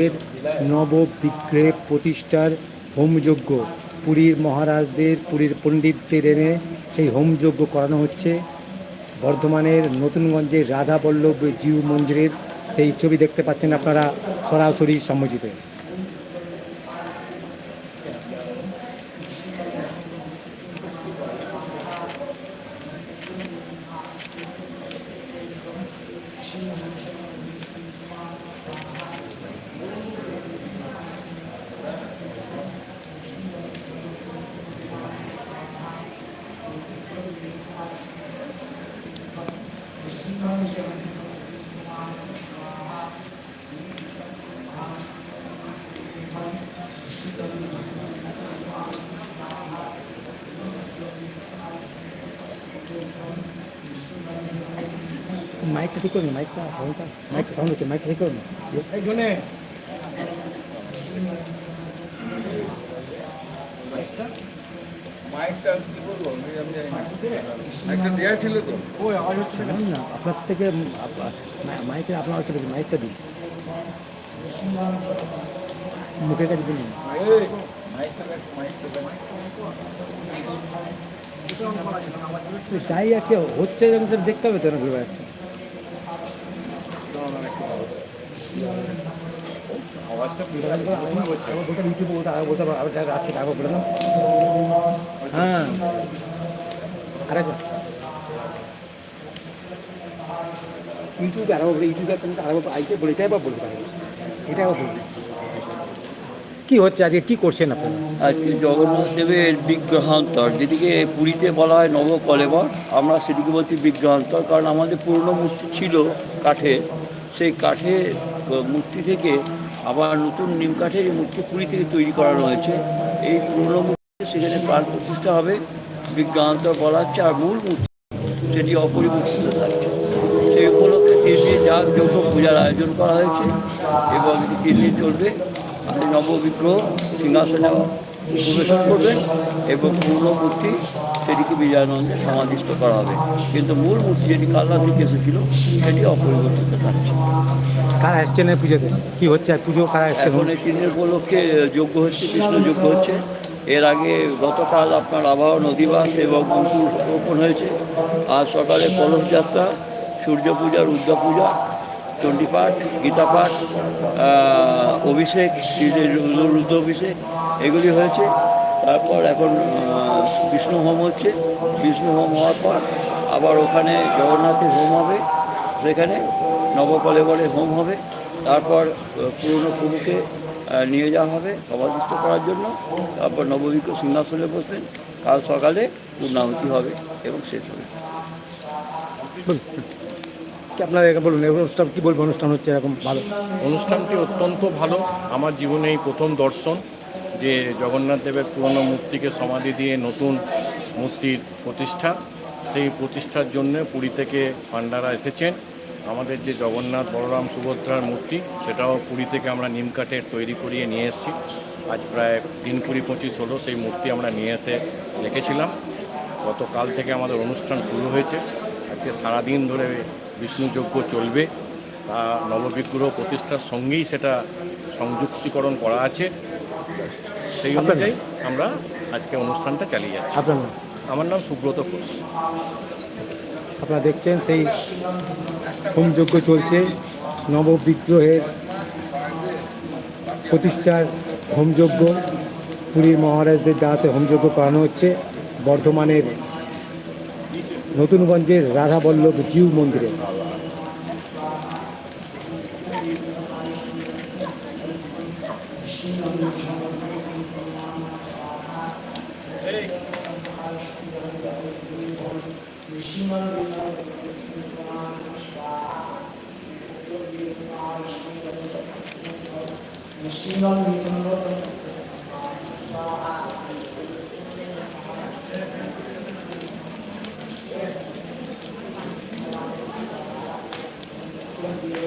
এর নববিগ্রহে প্রতিষ্ঠার হোমযজ্ঞ। পুরীর মহারাজদের, পুরীর পণ্ডিতদের এনে সেই হোমযজ্ঞ করানো হচ্ছে। বর্ধমানের নতুনগঞ্জের রাধাবল্লভ জীব মন্দিরের সেই ছবি দেখতে পাচ্ছেন আপনারা সরাসরি সম্মুখীতে মাইকটা ঠিক করুন মাইকটা সাউন্ডটা মাইকটা সাউন্ড হচ্ছে মাইকটা ঠিক করুন আপনার থেকে মাইকে আপনার হচ্ছে? মাইকটা দিন মুখের কাছে দিন। যাই আছে হচ্ছে দেখতে হবে তো না ঘুরে বেড়াচ্ছে আওয়াজটা ওটা ইউটিউবে ওটা আগে বলতে পারব আবার আসছে আগে বলে না বলে কি হচ্ছে আজকে? কি করছেন আপনারা? আজকে জগন্নাথ দেবের বিগ্রহান্তর যেদিকে পুরীতে বলা হয় নব কলেবর আমরা সেদিকে বলছি বিগ্রহান্তর কারণ আমাদের পুরনো মূর্তি ছিল কাঠে সেই আহ, মূর্তি থেকে আবার নতুন নিম কাঠের এই মূর্তি পুরী থেকে তৈরি করানো হয়েছে এই পুরনো মূর্তি সেখানে প্রাণ প্রতিষ্ঠা হবে। বিগ্রহান্তর বলা হচ্ছে আর মূল মূর্তি সেটি অপরিবর্তিত থাকছে। সেই উপলক্ষে তিন যাক যোগ্য পূজার আয়োজন করা হয়েছে এবং এটি চলবে এই নববিগ্রহ সিংহাসনে পরিবেশন করবেন এবং পূর্ণ মূর্তি সেটিকে বিজয়ানন্দে সমাধিস্থ করা হবে। কিন্তু মূল মূর্তি যেটি কাল্লা থেকে এসেছিল সেটি অপরিবর্তিত থাকছে। কারা এসছেন এই পুজোতে? কি হচ্ছে? পুজো কারা এসছেন? এখন এই তিন দিন উপলক্ষে যোগ্য হচ্ছে কৃষ্ণ যোগ্য হচ্ছে। এর আগে গতকাল আপনার আবহাওয়া নদীবাস এবং অঙ্কুর রোপণ হয়েছে। আজ সকালে কলস যাত্রা সূর্য পূজা রুদ্র পূজা চণ্ডীপাঠ গীতাপাঠ অভিষেক রুদ্র- অভিষেক, এগুলি হয়েছে। তারপর এখন বিষ্ণু হোম হচ্ছে। বিষ্ণু হোম হওয়ার পর আবার ওখানে জগন্নাথের হোম হবে। সেখানে নবকলেবরে হোম হবে। তারপর পুরনো প্রভুকে নিয়ে যাওয়া হবে সমাধিস্থ করার জন্য। তারপর নববিজ্ঞ সিংহাসনে বসবেন। কাল সকালে পূর্ণাহুতি হবে এবং শেষ হবে। আপনারা বলুন অনুষ্ঠান কি বলব অনুষ্ঠান হচ্ছে এরকম ভালো। অনুষ্ঠানটি অত্যন্ত ভালো। আমার জীবনে এই প্রথম দর্শন যে জগন্নাথ দেবের পুরনো মূর্তিকে সমাধি দিয়ে নতুন মূর্তির প্রতিষ্ঠা। সেই প্রতিষ্ঠার জন্য পুরী থেকে পাণ্ডারা এসেছেন। আমাদের যে জগন্নাথ বলরাম সুভদ্রার মূর্তি, সেটাও পুরী থেকে আমরা নিমকাঠের তৈরি করিয়ে নিয়ে এসেছি। আজ প্রায় দিন কুড়ি পঁচিশ হলো সেই মূর্তি আমরা নিয়ে এসে রেখেছিলাম। গতকাল থেকে আমাদের অনুষ্ঠান শুরু হয়েছে। আজকে সারাদিন ধরে বিষ্ণুযজ্ঞ চলবে তা নববিগ্রহ প্রতিষ্ঠার সঙ্গেই সেটা সংযুক্তিকরণ করা আছে। সেই অনুযায়ী আমরা আজকে অনুষ্ঠানটা চালিয়ে যাচ্ছি। আপনার আমার নাম সুব্রত ঘোষ। আপনারা দেখছেন সেই হোমযজ্ঞ চলছে নববিগ্রহের প্রতিষ্ঠার হোমযজ্ঞ। পুরীর মহারাজদের দ্বারা আছে হোমযজ্ঞ করানো হচ্ছে বর্ধমানের নতুনগঞ্জের রাধাবল্লভ জিউ মন্দিরে। Thank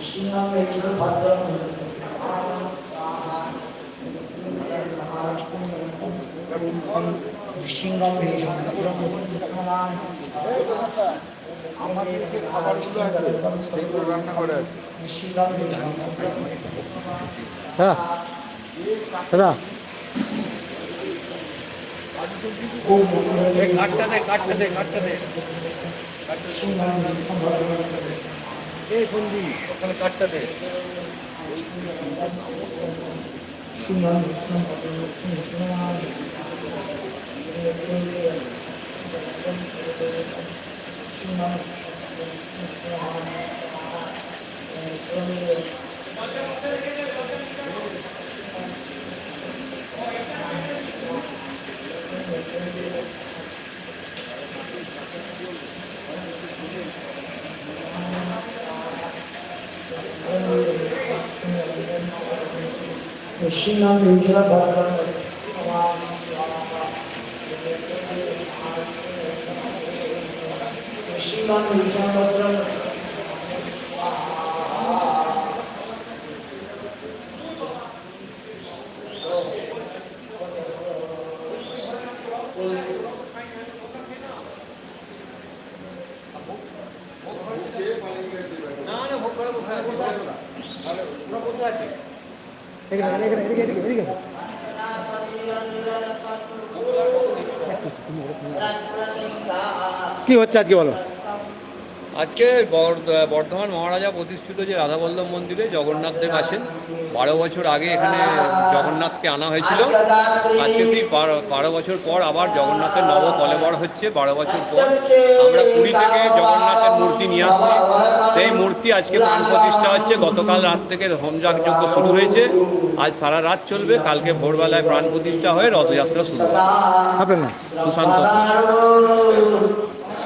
신앙의 길을 받들어 놓는 রান্না করে। আছে হ্যাঁ দাদা। কাঠটা দে কাঠটা দে কাঠটা দে। এই বন্ধু ওখানে কাঠটা দে। 신만 못한 법을 신중하겠습니다. Thank you. এখানে এখানে এদিকে এদিকে এদিকে কি হচ্ছে আজকে বলো? আজকে বর- বর্ধমান মহারাজা প্রতিষ্ঠিত যে রাধাবল্লভ মন্দিরে জগন্নাথদেব আছেন বারো বছর আগে এখানে জগন্নাথকে আনা হয়েছিল। আজকে সেই বারো বছর পর আবার জগন্নাথের নব কলেবর হচ্ছে। বারো বছর পর আমরা পুরী থেকে জগন্নাথের মূর্তি নিয়ে আসছি। সেই মূর্তি আজকে প্রাণ প্রতিষ্ঠা হচ্ছে। গতকাল রাত থেকে হোমযাগ যজ্ঞ শুরু হয়েছে। আজ সারা রাত চলবে। কালকে ভোরবেলায় প্রাণ প্রতিষ্ঠা হয়ে রথযাত্রা শুরু হবে। সুশান্ত।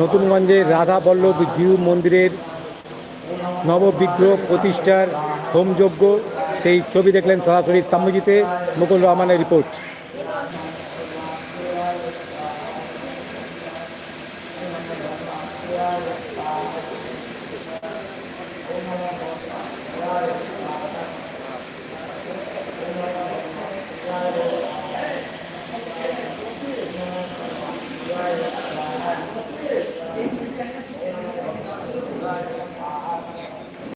নতুনগঞ্জের রাধাবল্লভ জিউ মন্দিরের নববিগ্রহ প্রতিষ্ঠার হোমযজ্ঞ, সেই ছবি দেখলেন সরাসরি সাম্যজিতে মুকুল রহমানের রিপোর্ট।